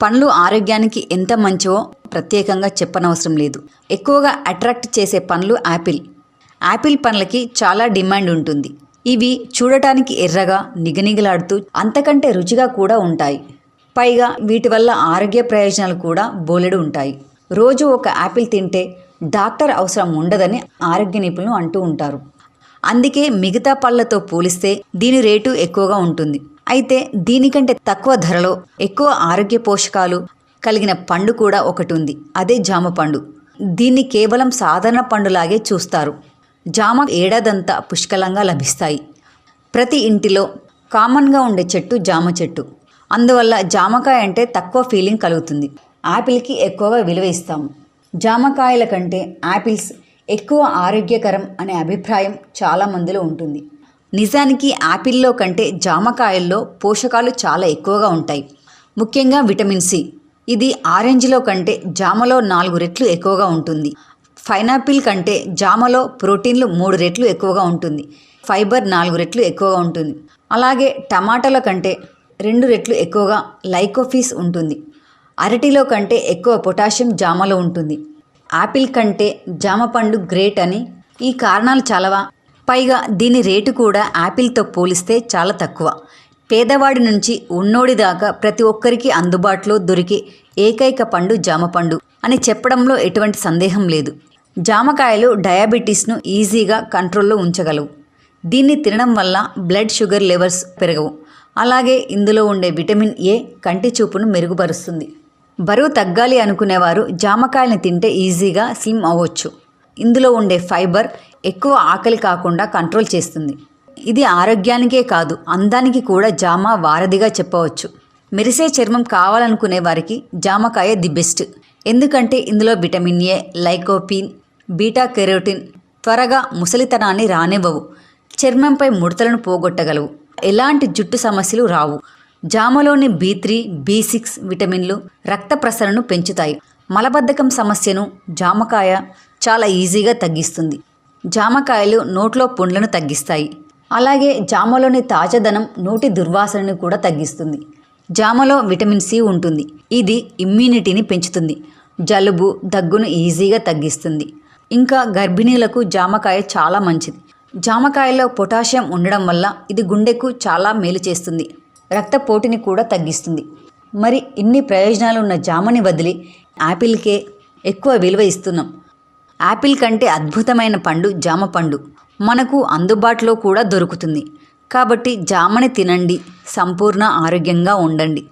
పండ్లు ఆరోగ్యానికి ఎంత మంచివో ప్రత్యేకంగా చెప్పనవసరం లేదు. ఎక్కువగా అట్రాక్ట్ చేసే పండ్లు యాపిల్ యాపిల్ పండ్లకి చాలా డిమాండ్ ఉంటుంది. ఇవి చూడటానికి ఎర్రగా నిగనిగలాడుతూ అంతకంటే రుచిగా కూడా ఉంటాయి. పైగా వీటి వల్ల ఆరోగ్య ప్రయోజనాలు కూడా బోలెడు ఉంటాయి. రోజు ఒక యాపిల్ తింటే డాక్టర్ అవసరం ఉండదని ఆరోగ్య నిపుణులు అంటూ ఉంటారు. అందుకే మిగతా పళ్ళతో పోలిస్తే దీని రేటు ఎక్కువగా ఉంటుంది. అయితే దీనికంటే తక్కువ ధరలో ఎక్కువ ఆరోగ్య పోషకాలు కలిగిన పండు కూడా ఒకటి ఉంది అదే జామ పండు. దీన్ని కేవలం సాధారణ పండులాగే చూస్తారు. జామ ఏడాదంతా పుష్కలంగా లభిస్తాయి. ప్రతి ఇంటిలో కామన్గా ఉండే చెట్టు జామ చెట్టు. అందువల్ల జామకాయ అంటే తక్కువ ఫీలింగ్ కలుగుతుంది. యాపిల్కి ఎక్కువగా విలువ ఇస్తాము. జామకాయల కంటే యాపిల్స్ ఎక్కువ ఆరోగ్యకరం అనే అభిప్రాయం చాలామందిలో ఉంటుంది. నిజానికి యాపిల్లో కంటే జామకాయల్లో పోషకాలు చాలా ఎక్కువగా ఉంటాయి. ముఖ్యంగా విటమిన్ సి. ఇది ఆరెంజ్లో కంటే జామలో నాలుగు రెట్లు ఎక్కువగా ఉంటుంది. పైనాపిల్ కంటే జామలో ప్రోటీన్లు మూడు రెట్లు ఎక్కువగా ఉంటుంది. ఫైబర్ నాలుగు రెట్లు ఎక్కువగా ఉంటుంది. అలాగే టమాటాల కంటే రెండు రెట్లు ఎక్కువగా లైకోఫీస్ ఉంటుంది. అరటిలో కంటే ఎక్కువ పొటాషియం జామలో ఉంటుంది. యాపిల్ కంటే జామ పండు గ్రేట్ అని ఈ కారణాలు చాలావా? పైగా దీని రేటు కూడా యాపిల్తో పోలిస్తే చాలా తక్కువ. పేదవాడి నుంచి ఉన్నోడి దాకా ప్రతి ఒక్కరికి అందుబాటులో దొరికే ఏకైక పండు జామ పండు అని చెప్పడంలో ఎటువంటి సందేహం లేదు. జామకాయలు డయాబెటీస్ను ఈజీగా కంట్రోల్లో ఉంచగలవు. దీన్ని తినడం వల్ల బ్లడ్ షుగర్ లెవెల్స్ పెరగవు. అలాగే ఇందులో ఉండే విటమిన్ ఏ కంటి చూపును మెరుగుపరుస్తుంది. బరువు తగ్గాలి అనుకునేవారు జామకాయని తింటే ఈజీగా స్లిమ్ అవ్వచ్చు. ఇందులో ఉండే ఫైబర్ ఎక్కువ ఆకలి కాకుండా కంట్రోల్ చేస్తుంది. ఇది ఆరోగ్యానికే కాదు అందానికి కూడా జామ వారధిగా చెప్పవచ్చు. మెరిసే చర్మం కావాలనుకునే వారికి జామకాయ ది బెస్ట్. ఎందుకంటే ఇందులో vitamin A lycopene beta carotene త్వరగా ముసలితనాన్ని రానివ్వవు చర్మంపై ముడతలను పోగొట్టగలవు. ఎలాంటి జుట్టు సమస్యలు రావు. జామలోని బి త్రీ బి సిక్స్ విటమిన్లు రక్త ప్రసరణను పెంచుతాయి. మలబద్ధకం సమస్యను జామకాయ చాలా ఈజీగా తగ్గిస్తుంది. జామకాయలు నోట్లో పుండ్లను తగ్గిస్తాయి. అలాగే జామలోని తాజాదనం నోటి దుర్వాసనను కూడా తగ్గిస్తుంది. జామలో విటమిన్ సి ఉంటుంది. ఇది ఇమ్యూనిటీని పెంచుతుంది. జలుబు దగ్గును ఈజీగా తగ్గిస్తుంది. ఇంకా గర్భిణీలకు జామకాయ చాలా మంచిది. జామకాయలో పొటాషియం ఉండడం వల్ల ఇది గుండెకు చాలా మేలు చేస్తుంది. రక్తపోటుని కూడా తగ్గిస్తుంది. మరి ఇన్ని ప్రయోజనాలు ఉన్న జామని వదిలి యాపిల్కే ఎక్కువ విలువ ఇస్తున్నాం. యాపిల్ కంటే అద్భుతమైన పండు జామ పండు. మనకు అందుబాటులో కూడా దొరుకుతుంది. కాబట్టి జామని తినండి. సంపూర్ణ ఆరోగ్యంగా ఉండండి.